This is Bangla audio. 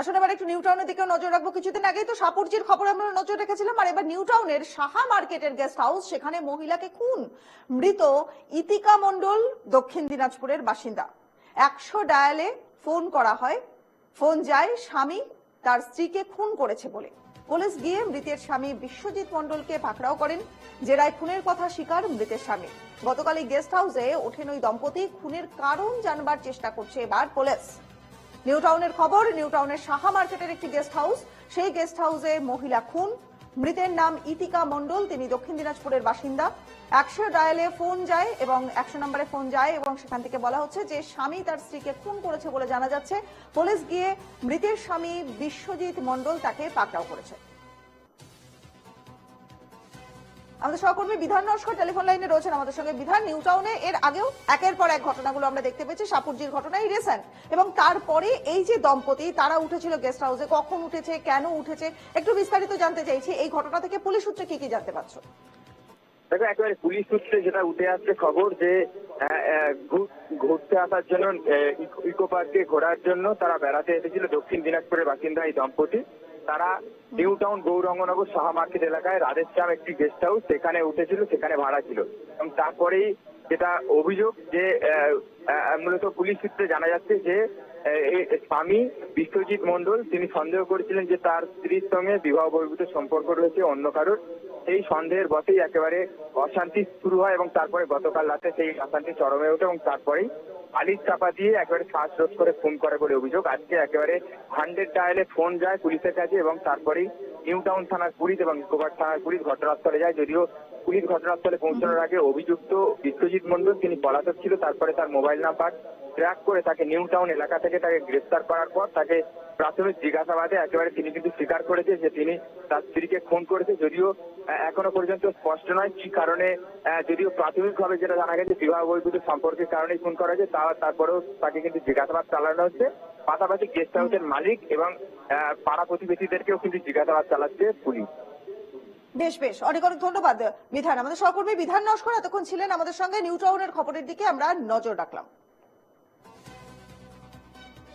আসলে এবার একটু নিউ টাউনের দিকে নজর রাখব। কিছুদিন আগেই তো সাপুরজির খবর আমরা নজর রেখেছিলাম, আর এবার নিউ টাউনের সাহা মার্কেটের গেস্ট হাউস সেখানে মহিলাকে খুন। মৃত ইতিকা মণ্ডল, দক্ষিণ দিনাজপুরের বাসিন্দা। একশো ডায়ালে ফোন করা হয়। ফোন যায় স্বামী, তার স্ত্রীকে খুন করেছে বলে। পুলিশ গিয়ে মৃতের স্বামী বিশ্বজিৎ মণ্ডলকে পাকড়াও করেন, জেরায় খুনের কথা স্বীকার মৃতের স্বামী। গতকাল এই গেস্ট হাউসে ওঠেন ওই দম্পতি, খুনের কারণ জানবার চেষ্টা করছে এবার পুলিশ। নিউ টাউনের খবর, নিউ টাউনের সাহা মার্কেটের একটি গেস্ট হাউস সেই গেস্ট হাউসে মহিলা খুন। মৃতের নাম ইতিকা মন্ডল তিনি দক্ষিণ দিনাজপুরের বাসিন্দা। একশো ডায়ালে ফোন যায় এবং একশো নম্বরে ফোন যায় এবং সেখান থেকে বলা হচ্ছে যে স্বামী তার স্ত্রীকে খুন করেছে বলে জানা যাচ্ছে। পুলিশ গিয়ে মৃতের স্বামী বিশ্বজিৎ মন্ডল তাকে পাকড়াও করেছে। আমাদের সহকর্মী বিধান নস্কর টেলিফোন লাইনে রয়েছেন আমাদের সঙ্গে বিধান নিউ টাউনে। এর আগেও একের পর এক ঘটনাগুলো আমরা দেখতে পেয়েছি। সাপুরজির ঘটনাই রিসেন্ট এবং তারপরে এই যে দম্পতি, তারা উঠেছিল গেস্ট হাউসে কখন উঠেছে, কেন উঠেছে, একটু বিস্তারিত জানতে চাইছি। এই ঘটনা থেকে পুলিশ সূত্রে কি কি জানতে পারছ? দেখো, একেবারে পুলিশ সূত্রে যেটা উঠে আসছে খবর যে ঘুরতে আসার জন্য ইকো পার্কে ঘোরার জন্য তারা বেড়াতে এসেছিল। দক্ষিণ দিনাজপুরের বাসিন্দা এই দম্পতি। তারা new town Gouranganagar Saha market এলাকায় রাধেশ্যাম একটি গেস্ট হাউস সেখানে উঠেছিল, সেখানে ভাড়া ছিল। এবং তারপরেই যেটা অভিযোগ যে মূলত পুলিশ সূত্রে জানা যাচ্ছে যে স্বামী বিশ্বজিৎ মণ্ডল, তিনি সন্দেহ করেছিলেন যে তার স্ত্রীর সঙ্গে বিবাহ বহির্ভূত সম্পর্ক রয়েছে অন্য কারোর। সেই সন্দেহের বসেই একেবারে অশান্তি শুরু হয় এবং তারপরে গতকাল রাতে সেই অশান্তি চরমে ওঠে এবং তারপরেই আলির চাপা দিয়ে একেবারে শ্বাসরোধ করে ফোন করে বলে অভিযোগ। আজকে একেবারে হান্ড্রেড ডায়ালে ফোন যায় পুলিশের কাছে এবং তারপরেই নিউ টাউন থানার পুলিশ এবং ইকোপার থানার পুলিশ ঘটনাস্থলে যায়। যদিও পুলিশ ঘটনাস্থলে পৌঁছানোর আগে অভিযুক্ত বিশ্বজিৎ মণ্ডল, তিনি পলাতক ছিল, তারপরে তার মোবাইল নাম্বার ট্র্যাক করে তাকে নিউ টাউন এলাকা থেকে তাকে গ্রেফতার করার পর তাকে প্রাথমিক জিজ্ঞাসাবাদে একেবারে তিনি কিন্তু স্বীকার করেছে যে তিনি তার স্ত্রীকে খুন করেছে। যদিও এখনও পর্যন্ত স্পষ্ট নয় কি কারণে যদিও প্রাথমিকভাবে যেটা জানা গেছে বিবাহ বহির্ভূত সম্পর্কের কারণেই খুন করা হয়েছে তা তারপরেও তাকে কিন্তু জিজ্ঞাসাবাদ চালানো হচ্ছে। পাশাপাশি গেস্ট হাউসের মালিক এবং পাড়া প্রতিবেশীদেরকেও কিন্তু জিজ্ঞাসাবাদ চালাচ্ছে পুলিশ। বেশ বেশ। অনেক অনেক ধন্যবাদ, বিধান। আমাদের সহকর্মী বিধান নস্কর এতক্ষণ ছিলেন। আমাদের সঙ্গে নিউ টাউনের খবরের দিকে আমরা নজর রাখলাম।